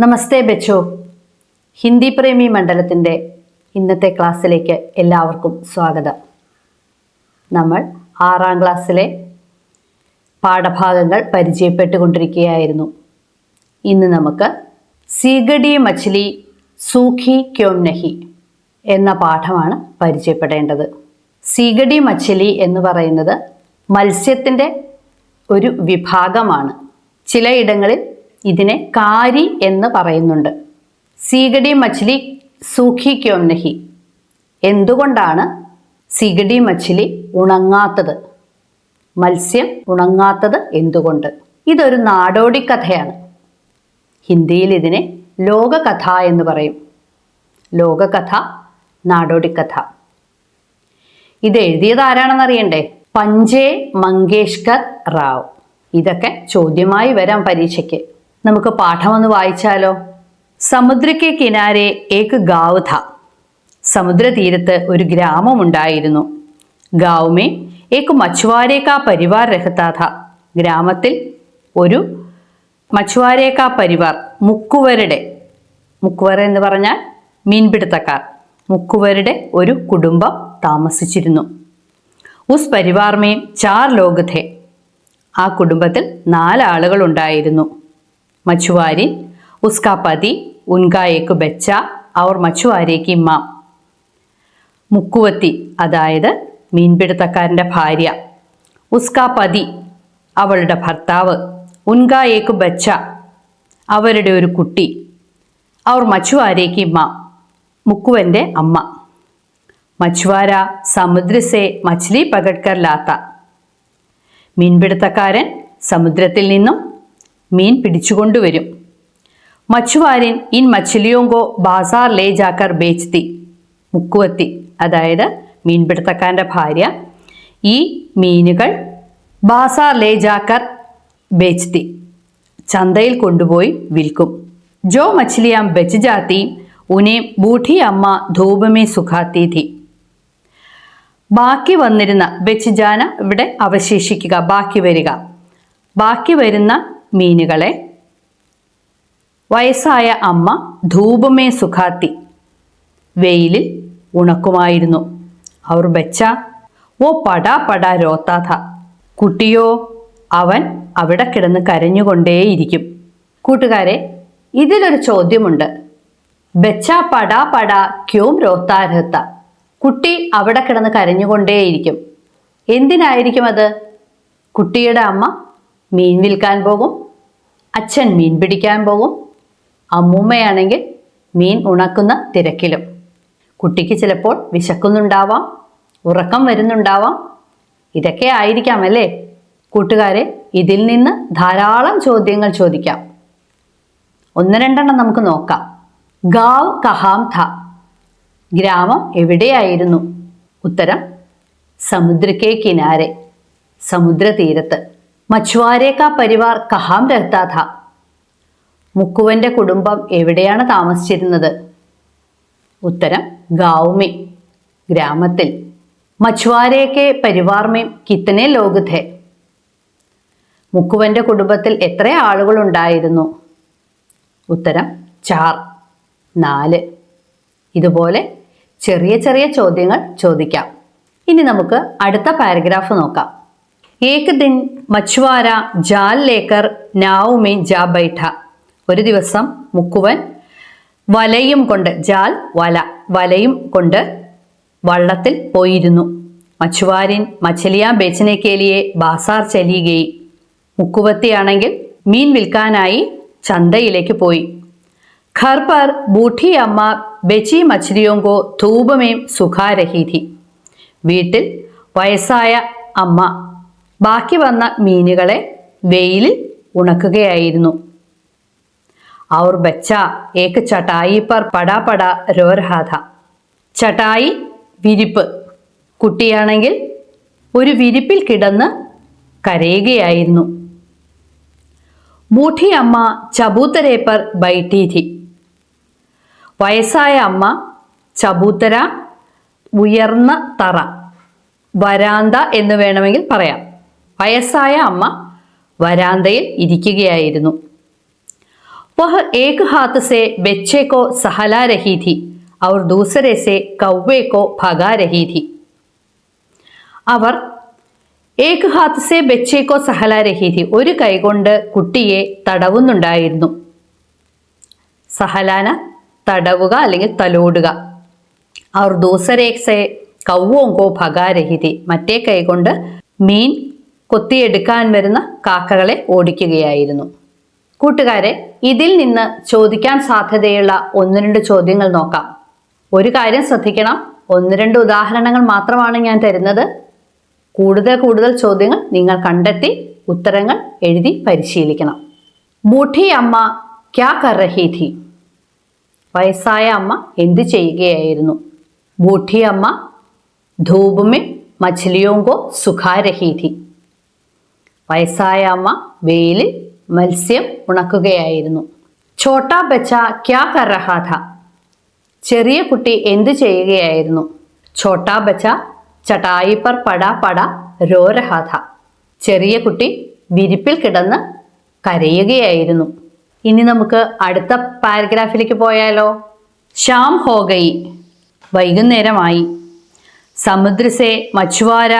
നമസ്തേ ബച്ചോ. ഹിന്ദി പ്രേമി മണ്ഡലത്തിന്റെ ഇന്നത്തെ ക്ലാസ്സിലേക്ക് എല്ലാവർക്കും സ്വാഗതം. നമ്മൾ ആറാം ക്ലാസ്സിലെ പാഠഭാഗങ്ങൾ പരിചയപ്പെട്ടുകൊണ്ടിരിക്കുകയായിരുന്നു. ഇന്ന് നമുക്ക് സീഗഡി മച്ചിലി സൂഖി ക്യോം നഹി എന്ന പാഠമാണ് പരിചയപ്പെടേണ്ടത്. സീഗഡി മച്ചിലി എന്ന് പറയുന്നത് മത്സ്യത്തിന്റെ ഒരു വിഭാഗമാണ്. ചിലയിടങ്ങളിൽ ഇതിനെ കാരി എന്ന് പറയുന്നുണ്ട്. സീഗഡി മച്ചിലി സൂഖി ക്യോംനഹി എന്തുകൊണ്ടാണ് സീഗഡി മച്ചിലി ഉണങ്ങാത്തത്? മത്സ്യം ഉണങ്ങാത്തത് എന്തുകൊണ്ട്? ഇതൊരു നാടോടി കഥയാണ്. ഹിന്ദിയിൽ ഇതിനെ ലോകകഥ എന്ന് പറയും. ലോകകഥ നാടോടിക്കഥ ഇത് എഴുതിയത് ആരാണെന്ന് അറിയണ്ടേ പഞ്ചേ മങ്കേഷ്കർ റാവ്. ഇതൊക്കെ ചോദ്യമായി വരാം പരീക്ഷയ്ക്ക്. നമുക്ക് പാഠം ഒന്ന് വായിച്ചാലോ? സമുദ്രയ്ക്ക് കിനാരെ ഏക്ക് ഗാവ് ഥ. സമുദ്രതീരത്ത് ഒരു ഗ്രാമമുണ്ടായിരുന്നു. ഗാവുമേ ഏക്ക് മച്ചുവാരേക്കാ പരിവാർ രഹത്താഥ ഗ്രാമത്തിൽ ഒരു മച്ചുവാരേക്കാ പരിവാർ മുക്കുവരുടെ. മുക്കുവർ എന്ന് പറഞ്ഞാൽ മീൻപിടുത്തക്കാർ. മുക്കുവരുടെ ഒരു കുടുംബം താമസിച്ചിരുന്നു. ഉസ് പരിവാർമേ ചാർ ലോകഥേ ആ കുടുംബത്തിൽ നാലാളുകൾ ഉണ്ടായിരുന്നു മച്ചുവാരി ഉസ്കാ പതി ഉൻകാ ഏക്ക് ബച്ച അവർ മച്ചുവാരേക്ക് ഇമ്മാം. മുക്കുവത്തി അതായത് മീൻപിടുത്തക്കാരന്റെ ഭാര്യ. ഉസ്കാ പതി അവളുടെ ഭർത്താവ്. ഉൻകായേക്കു ബച്ച അവരുടെ ഒരു കുട്ടി. അവർ മച്ചുവാരേക്ക് ഇമ്മാം. മുക്കുവന്റെ അമ്മ. മച്ചുവാര സമുദ്രസേ മച്ലി പകഡ്കർ ലാത്ത. മീൻപിടുത്തക്കാരൻ സമുദ്രത്തിൽ നിന്നും മീൻ പിടിച്ചുകൊണ്ടുവരും മച്ചുവാരൻ ഇൻ മച്ചിലിയോങ്കോ ബാസാർ ലേ ജാക്കർ ബേച്ച്തി മുക്കുവത്തി അതായത് മീൻപിടുത്തക്കാരന്റെ ഭാര്യ. ഈ മീനുകൾ ബാസാർ ലേ ജാക്കർ ബേച്ച്തി ചന്തയിൽ കൊണ്ടുപോയി വിൽക്കും. ജോ മച്ചിലിയാം ബെച്ച് ജാത്തി ഉനെ ബൂഠി അമ്മ ധൂപമേ സുഖാത്തി ഥി ബാക്കി വന്നിരുന്ന ബെച്ച് ജാന ഇവിടെ അവശേഷിക്കുക ബാക്കി വരിക. ബാക്കി വരുന്ന മീനുകളെ. വയസ്സായ അമ്മ ധൂപമേ സുഖാത്തി. വെയിലിൽ ഉണക്കുമായിരുന്നു. അവർ ബച്ച ഓ പടാ പടാ രോത്താഥ. കുട്ടിയോ അവൻ അവിടെ കിടന്ന് കരഞ്ഞുകൊണ്ടേയിരിക്കും. കൂട്ടുകാരെ ഇതിലൊരു ചോദ്യമുണ്ട്. ബച്ച പടാ പടാ ക്യോം രോത്താരഹത്ത. കുട്ടി അവിടെ കിടന്ന് കരഞ്ഞുകൊണ്ടേയിരിക്കും. എന്തിനായിരിക്കും അത്? കുട്ടിയുടെ അമ്മ മീൻ വിൽക്കാൻ പോകും അച്ഛൻ മീൻ പിടിക്കാൻ പോകും അമ്മൂമ്മയാണെങ്കിൽ മീൻ ഉണക്കുന്ന തിരക്കിലും. കുട്ടിക്ക് ചിലപ്പോൾ വിശക്കുന്നുണ്ടാവാം ഉറക്കം വരുന്നുണ്ടാവാം. ഇതൊക്കെ ആയിരിക്കാം അല്ലേ? കൂട്ടുകാരെ ഇതിൽ നിന്ന് ധാരാളം ചോദ്യങ്ങൾ ചോദിക്കാം. ഒന്ന് രണ്ടെണ്ണം നമുക്ക് നോക്കാം. ഗാവ് കഹാം ഥ. ഗ്രാമം എവിടെയായിരുന്നു? ഉത്തരം സമുദ്രക്കേ കിനാരെ സമുദ്രതീരത്ത്. മച്ചുവാരെ കാ പരിവാർ കഹാം രഹ്താഥ. മുക്കുവന്റെ കുടുംബം എവിടെയാണ് താമസിച്ചിരുന്നത്? ഉത്തരം ഗൗമി ഗ്രാമത്തിൽ. മച്ചുവാരേക്കെ പരിവാർമേ കിത്തനെ ലോക് ഥേ മുക്കുവന്റെ കുടുംബത്തിൽ എത്ര ആളുകൾ ഉണ്ടായിരുന്നു ഉത്തരം ചാർ നാല്. ഇതുപോലെ ചെറിയ ചെറിയ ചോദ്യങ്ങൾ ചോദിക്കാം. ഇനി നമുക്ക് അടുത്ത പാരഗ്രാഫ് നോക്കാം. ഏക് ദിൻ മച്വാര ജാൽ ലേക്കർ നാവുമേ ജാ ബൈഠ ഒരു ദിവസം മുക്കുവൻ വലയും കൊണ്ട് ജാൽ വല വലയും കൊണ്ട് വള്ളത്തിൽ പോയിരുന്നു. മച്ചുവാരിൻ മച്ചലിയ ബേച്ചനേക്കേലിയെ ബാസാർ ചെല്ലുകയെ മുക്കുവത്തിയാണെങ്കിൽ മീൻ വിൽക്കാനായി ചന്തയിലേക്ക് പോയി. ഘർ ബൂഠി അമ്മ ബെച്ചി മച്ചിലിയോങ്കോ ധൂപമേം സുഖാരഹീതി. വീട്ടിൽ വയസ്സായ അമ്മ ബാക്കി വന്ന മീനുകളെ വെയിലിൽ ഉണക്കുകയായിരുന്നു. അവർ ബച്ച ഏക്ക് ചട്ടായി പർ പടാ പടാ രോരഹാഥ. ചട്ടായി വിരിപ്പ്. കുട്ടിയാണെങ്കിൽ ഒരു വിരിപ്പിൽ കിടന്ന് കരയുകയായിരുന്നു. ബൂഠി അമ്മ ചബൂത്തരെ പർ ഥി വയസ്സായ അമ്മ ചബൂത്തര ഉയർന്ന തറ. വരാന്ത എന്ന് വേണമെങ്കിൽ പറയാം. വയസ്സായ അമ്മ വരാന്തയിൽ ഇരിക്കുകയായിരുന്നു. വഹ് ഏക് ഹാത്തസെ ബെച്ചേക്കോ സഹലാരഹീതി അവർ ദൂസരെ കൗവേക്കോ ഭഗാരഹീതി. അവർ ഏക് ഹാത്തസെ ബെച്ചേക്കോ സഹല ഒരു കൈകൊണ്ട് കുട്ടിയെ തടവുന്നുണ്ടായിരുന്നു. സഹലാന തടവുക അല്ലെങ്കിൽ തലോടുക. അവർ ദൂസരേക്സെ കൗവോങ്കോ ഭഗാരഹിതി മറ്റേ കൈകൊണ്ട് മീൻ കൊത്തിയെടുക്കാൻ വരുന്ന കാക്കകളെ ഓടിക്കുകയായിരുന്നു. കൂട്ടുകാരെ ഇതിൽ നിന്ന് ചോദിക്കാൻ സാധ്യതയുള്ള ഒന്ന് രണ്ട് ചോദ്യങ്ങൾ നോക്കാം. ഒരു കാര്യം ശ്രദ്ധിക്കണം. ഒന്ന് രണ്ട് ഉദാഹരണങ്ങൾ മാത്രമാണ് ഞാൻ തരുന്നത്. കൂടുതൽ കൂടുതൽ ചോദ്യങ്ങൾ നിങ്ങൾ കണ്ടെത്തി ഉത്തരങ്ങൾ എഴുതി പരിശീലിക്കണം. ബൂഠി അമ്മ ക്യാ കർ വയസ്സായ അമ്മ എന്തു ചെയ്യുകയായിരുന്നു? ബൂഠി അമ്മ ധൂപമേ മച്ചിലിയോങ്കോ സുഖാരഹി വയസ്സായ അമ്മ വെയിലിൽ മത്സ്യം ഉണക്കുകയായിരുന്നു. ഛോട്ടാ ബച്ച ക്യാ കർ ചെറിയ കുട്ടി എന്തു ചെയ്യുകയായിരുന്നു? ഛോട്ടാ ബച്ച ചട്ടായിപ്പർ പട പട രോരഹാഥ ചെറിയ കുട്ടി വിരിപ്പിൽ കിടന്ന് കരയുകയായിരുന്നു. ഇനി നമുക്ക് അടുത്ത പാരഗ്രാഫിലേക്ക് പോയാലോ? ശ്യാം ഹോഗയി വൈകുന്നേരമായി. സമുദ്രസേ മച്ചുവാര.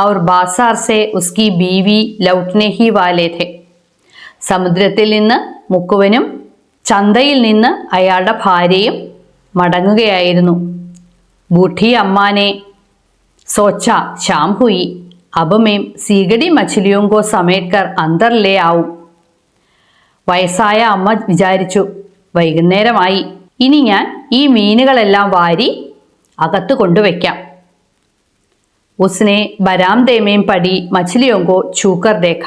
और ബാസാർ സെ ഉസ്കി ബീവി ലൗട്ട്നെഹി വാലേഥെ സമുദ്രത്തിൽ നിന്ന് മുക്കുവനും ചന്തയിൽ നിന്ന് അയാളുടെ ഭാര്യയും മടങ്ങുകയായിരുന്നു। ബൂഠി അമ്മാനെ സോച്ച ശ്യാം ഹുയി അപമേം സീഗടി മച്ചിലിയോങ്കോ സമേക്കർ അന്തർലേ ആവും। വയസ്സായ അമ്മ വിചാരിച്ചു വൈകുന്നേരമായി ഇനി ഞാൻ ഈ മീനുകളെല്ലാം വാരി അകത്ത് കൊണ്ടുവയ്ക്കാം. ഉസ്നെ ബരാംദേമേം പടി മച്ചിലിയോങ്കോ ചൂക്കർ ദേഖ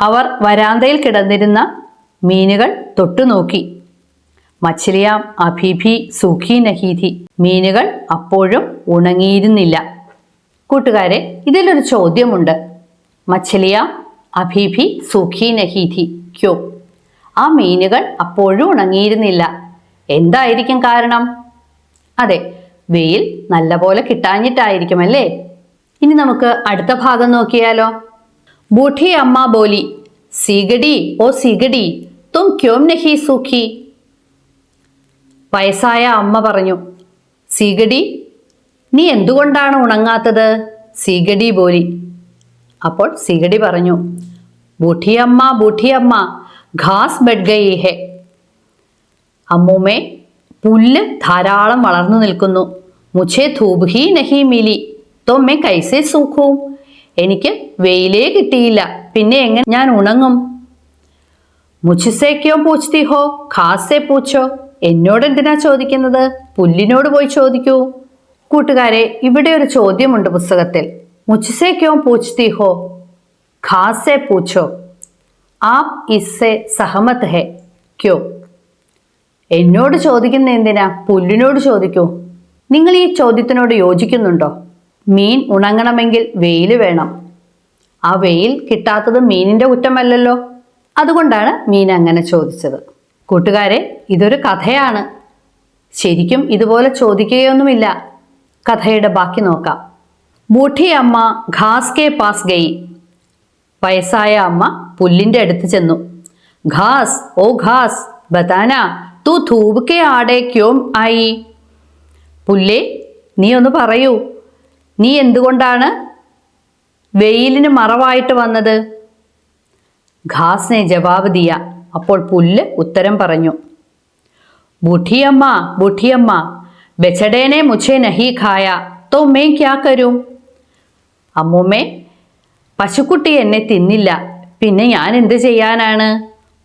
അവർ വരാന്തയിൽ കിടന്നിരുന്ന മീനുകൾ തൊട്ടുനോക്കി. മച്ചിലിയാം അഭിഭി സുഖി നഹീതി മീനുകൾ അപ്പോഴും ഉണങ്ങിയിരുന്നില്ല. കൂട്ടുകാരെ ഇതിലൊരു ചോദ്യമുണ്ട്. മച്ചിലിയാം അഭിഭി സുഖി നഹീതി ക്യോ? ആ മീനുകൾ അപ്പോഴും ഉണങ്ങിയിരുന്നില്ല. എന്തായിരിക്കും കാരണം? അതെ വെയിൽ നല്ലപോലെ കിട്ടാഞ്ഞിട്ടായിരിക്കും അല്ലേ ഇനി നമുക്ക് അടുത്ത ഭാഗം നോക്കിയാലോ. ബൂഠി അമ്മ ബോലി സീഗടി ഓ സീഗടി തും ക്യോം നഹി സൂഖി. വയസ്സായ അമ്മ പറഞ്ഞു സീഗടി നീ എന്തുകൊണ്ടാണ് ഉണങ്ങാത്തത്? സീഗടി ബോലി. അപ്പോൾ സീഗടി പറഞ്ഞു ബൂഠിയമ്മ ബൂഠിയമ്മ ഘാസ് ബെഡ് ഗയി ഹെ അമ്മൂമ്മേ പുല്ല് ധാരാളം വളർന്നു നിൽക്കുന്നു. മുച്ചേ ധൂപ് ഹി നഹി മിലി. തൊമ്മെ मैं कैसे എനിക്ക് വെയിലേ കിട്ടിയില്ല. പിന്നെ എങ്ങനെ ഞാൻ ഉണങ്ങും? മുച്ചിസേ ക്യോ ഹോ ഖാസെ പൂച്ചോ? എന്നോട് എന്തിനാ ചോദിക്കുന്നത്? പുല്ലിനോട് പോയി ചോദിക്കൂ. കൂട്ടുകാരെ ഇവിടെ ഒരു ചോദ്യമുണ്ട് പുസ്തകത്തിൽ. മുച്ചിസേ ക്യോ ഹോ ഖാസെ പൂച്ചോ? ആപ് ഇസ്സെ സഹമത് ഹെ. ക്യോ? എന്നോട് ചോദിക്കുന്ന എന്തിനാ? പുല്ലിനോട് ചോദിക്കൂ. നിങ്ങൾ ഈ ചോദ്യത്തിനോട് യോജിക്കുന്നുണ്ടോ? മീൻ ഉണങ്ങണമെങ്കിൽ വെയിൽ വേണം. ആ വെയിൽ കിട്ടാത്തത് മീനിന്റെ കുറ്റമല്ലല്ലോ. അതുകൊണ്ടാണ് മീൻ അങ്ങനെ ചോദിച്ചത്. കൂട്ടുകാരെ ഇതൊരു കഥയാണ്. ശരിക്കും ഇതുപോലെ ചോദിക്കുകയൊന്നുമില്ല. കഥയുടെ ബാക്കി നോക്കാം. ബൂഠി അമ്മ ഘാസ് കെ പാസ് ഗയി വയസ്സായ അമ്മ പുല്ലിന്റെ അടുത്ത് ചെന്നു. ഘാസ് ഓ ഘാസ് ബതാന തൂ ധൂപ് കെ ആടെ ആയി? പുല്ലേ നീ ഒന്ന് പറയൂ. നീ എന്തുകൊണ്ടാണ് വെയിലിന് മറവായിട്ട് വന്നത്? ഖാസ്നെ ജവാബ് ദിയ. അപ്പോൾ പുല്ല് ഉത്തരം പറഞ്ഞു. ബുഠിയമ്മ ബുഠിയമ്മ ബെച്ചടേനെ മുഛേ നഹി ഖായ. തോ മേ ക്യാ കരും? അമ്മൂമ്മേ പശുക്കുട്ടി എന്നെ തിന്നില്ല. പിന്നെ ഞാൻ എന്ത് ചെയ്യാനാണ്?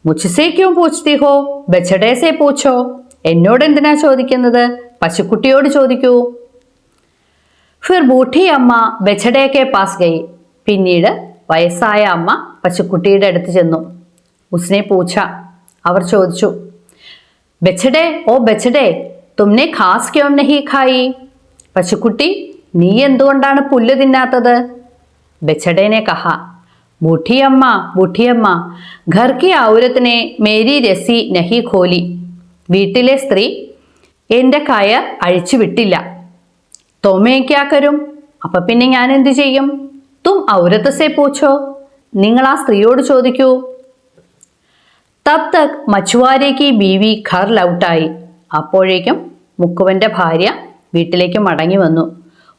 മുച്ചസേക്കും പൂച്ചതിഹോ ബെച്ചടേസെ പൂച്ചോ? എന്നോട് എന്തിനാ ചോദിക്കുന്നത്? പശുക്കുട്ടിയോട് ചോദിക്കൂ. ഫിർ ബൂഠി അമ്മ ബച്ചടേക്കെ പാസ് ഗയി പിന്നീട് വയസ്സായ അമ്മ പശുക്കുട്ടിയുടെ അടുത്ത് ചെന്നു। ഉസ്നെ പൂച്ച അവർ ചോദിച്ചു ബച്ചടേ ഓ ബച്ചടേ തുമ്നെ ഖാസ് ക്യോം നഹി ഖായി പശുക്കുട്ടി നീ എന്തുകൊണ്ടാണ് പുല്ല് തിന്നാത്തത്? ബച്ചടേനെ കഹ ബൂഠിയമ്മ ബൂഠിയമ്മ ഘർ കി ഔരത്തിനെ മേരി രസി നഹി ഖോലി വീട്ടിലെ സ്ത്രീ എന്റെ കയർ അഴിച്ചു വിട്ടില്ല। തോമയ്ക്കാക്കരും അപ്പൊ പിന്നെ ഞാൻ എന്ത് ചെയ്യും? തും ഔരത്തസേ പൂച്ചോ. നിങ്ങൾ ആ സ്ത്രീയോട് ചോദിക്കൂ. തബ് തക് മച്ചുവാരേക്ക് ബീവി ഖർ ലൗട്ടായി അപ്പോഴേക്കും മുക്കുവന്റെ ഭാര്യ വീട്ടിലേക്ക് മടങ്ങി വന്നു.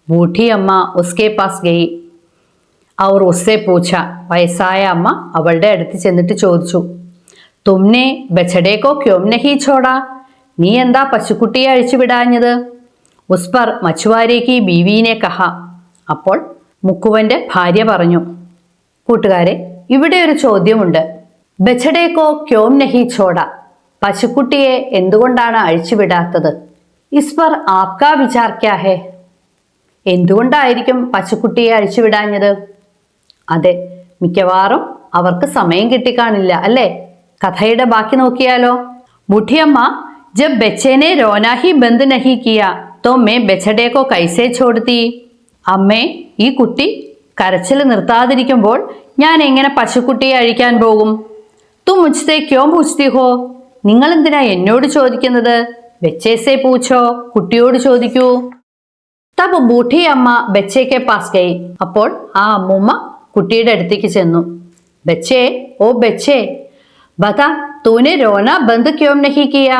ബൂഠി അമ്മ ഉസ്കെ പാസ് ഗയി. അവർ ഉസ്സെ പൂച്ച വയസ്സായ അമ്മ അവളുടെ അടുത്ത് ചെന്നിട്ട് ചോദിച്ചു. തുമ്നെ ബച്ചടേക്കോ ക്യോം നഹി ചോടാ നീ എന്താ പശുക്കുട്ടിയെ അഴിച്ചുവിടാഞ്ഞത് ഉസ് പർ മച്ചുവാരേക്ക് ബീവീനെ കഹ. അപ്പോൾ മുക്കുവന്റെ ഭാര്യ പറഞ്ഞു കൂട്ടുകാരെ ഇവിടെ ഒരു ചോദ്യമുണ്ട്. ബച്ചടേക്കോ ക്യോം നഹി ചോട പശുക്കുട്ടിയെ എന്തുകൊണ്ടാണ് അഴിച്ചുവിടാത്തത്? ഇസ്പർ ആപ്കാ വിചാർക്കാഹേ എന്തുകൊണ്ടായിരിക്കും പശുക്കുട്ടിയെ അഴിച്ചുവിടാഞ്ഞത്? അതെ മിക്കവാറും അവർക്ക് സമയം കിട്ടിക്കാണില്ല അല്ലേ? കഥയുടെ ബാക്കി നോക്കിയാലോ? മുഠിയമ്മ ജബ് ബച്ചേനെ രോനാഹി ബന്ദ് നഹി കിയ? തോ മേ ബച്ചടേ കോ കൈസേ ചോടുത്തി അമ്മേ ഈ കുട്ടി കരച്ചിൽ നിർത്താതിരിക്കുമ്പോൾ ഞാൻ എങ്ങനെ പശുക്കുട്ടിയെ അഴിക്കാൻ പോകും തു മുജ്സേ ക്യോ പൂച്ച്തി ഹോ നിങ്ങൾ എന്തിനാ എന്നോട് ചോദിക്കുന്നത് ബച്ചേസേ പൂച്ചോ കുട്ടിയോട് ചോദിക്കൂ തബ് ബൂട്ടി അമ്മ ബച്ചേക്കെ പാസ് ഗയി അപ്പോൾ ആ അമ്മൂമ്മ കുട്ടിയുടെ അടുത്തേക്ക് ചെന്നു। ബച്ചേ ഓ ബച്ചേ ബത തൂനെ രോന ബന്ധു ക്യോം നഹി കിയ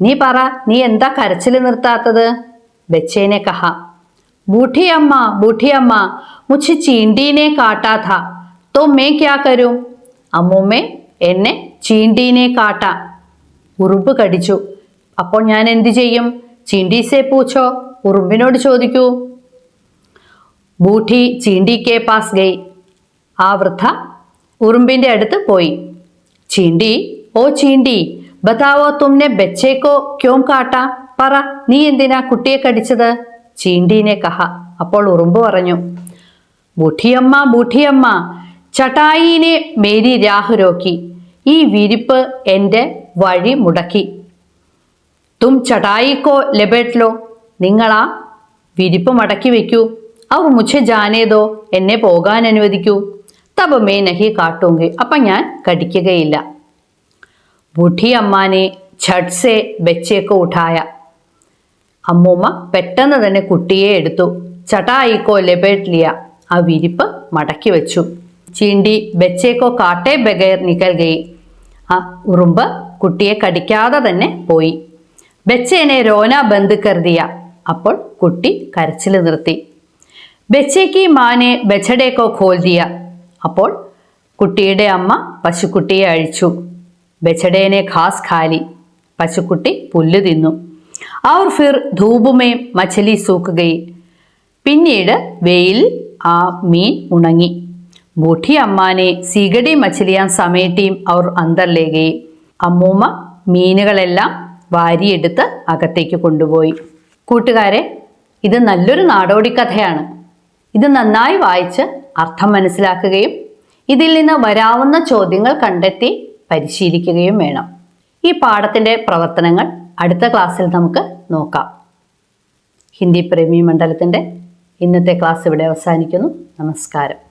നീ പറ നീ എന്താ കരച്ചിൽ നിർത്താത്തത്? ബച്ചേനെ കഹ. ബൂഠിയമ്മ ബൂഠിയമ്മ മുച്ചി ചീണ്ടീനെ കാട്ടാഥ തോ ക്യാ കരൂ. അമ്മൂമ്മേ എന്നെ ചീണ്ടീനെ കാട്ട. ഉറുമ്പ് കടിച്ചു. അപ്പോൾ ഞാൻ എന്തു ചെയ്യും? ചീണ്ടീസേ പൂച്ചോ ഉറുമ്പിനോട് ചോദിക്കൂ. ബൂഠി ചീണ്ടി കെ പാസ് ഗൈ. ആ വൃദ്ധ ഉറുമ്പിന്റെ അടുത്ത് പോയി. ചീണ്ടി ഓ ചീണ്ടി ബതാവോ തുമ്നെ ബച്ചേക്കോ ക്യോം കാട്ട? പറ നീ എന്തിനാ കുട്ടിയെ കടിച്ചത്? ചീണ്ടീനെ കഹ. അപ്പോൾ ഉറുമ്പ് പറഞ്ഞു ബൂഠിയമ്മ ബൂഠിയമ്മ ചട്ടായിനെ മേരി രാഹു രോക്കി ഈ വിരിപ്പ് എന്റെ വഴി മുടക്കി. തും ചടായിക്കോ ലബേട്ട്ലോ നിങ്ങളാ വിരിപ്പ് മടക്കി വെക്കൂ. അവർ മുച്ച ജാനേതോ എന്നെ പോകാൻ അനുവദിക്കൂ. തപമേ നഹി കാട്ടൂങ്കി. അപ്പം ഞാൻ കടിക്കുകയില്ല. ബുഢി അമ്മാനെ ഛട്ട് ബെച്ചേക്ക് ഉഠായ. അമ്മൂമ്മ പെട്ടെന്ന് തന്നെ കുട്ടിയെ എടുത്തു. ചടായിക്കോ ലെബേട്ട് ലിയ ആ വിരിപ്പ് മടക്കി വെച്ചു. ചീണ്ടി ബെച്ചേക്കോ കാട്ടെ ബഗേർ നിക്കൽ ആ ഉറുമ്പ് കുട്ടിയെ കടിക്കാതെ തന്നെ പോയി. ബച്ചേനെ രോന ബന്ദ് കരുതിയ അപ്പോൾ കുട്ടി കരച്ചിൽ നിർത്തി. ബച്ചേക്ക് മാനെ ബച്ചടേക്കോ ഖോൽ ദിയ അപ്പോൾ കുട്ടിയുടെ അമ്മ പശുക്കുട്ടിയെ അഴിച്ചു. ബച്ചടേനെ ഖാസ് ഖാലി പശുക്കുട്ടി പുല്ല് തിന്നു. അവർ ഫിർ ധൂപുമേ മച്ചലി സൂക്കുകയും. പിന്നീട് വെയിൽ ആ മീൻ ഉണങ്ങി. ബൂഠി അമ്മാനെ സിഗടി മച്ചിലിയാൻ സമയത്തെയും അവർ അന്തർലേകയെ. അമ്മൂമ്മ മീനുകളെല്ലാം വാരിയെടുത്ത് അകത്തേക്ക് കൊണ്ടുപോയി. കൂട്ടുകാരെ ഇത് നല്ലൊരു നാടോടി കഥയാണ് ഇത് നന്നായി വായിച്ച് അർത്ഥം മനസ്സിലാക്കുകയും ഇതിൽ നിന്ന് വരാവുന്ന ചോദ്യങ്ങൾ കണ്ടെത്തി പരിശീലിക്കുകയും വേണം. ഈ പാഠത്തിന്റെ പ്രവർത്തനങ്ങൾ അടുത്ത ക്ലാസ്സിൽ നമുക്ക് നോക്കാം. ഹിന്ദി പ്രേമി മണ്ഡലത്തിന്റെ ഇന്നത്തെ ക്ലാസ് ഇവിടെ അവസാനിക്കുന്നു. നമസ്കാരം.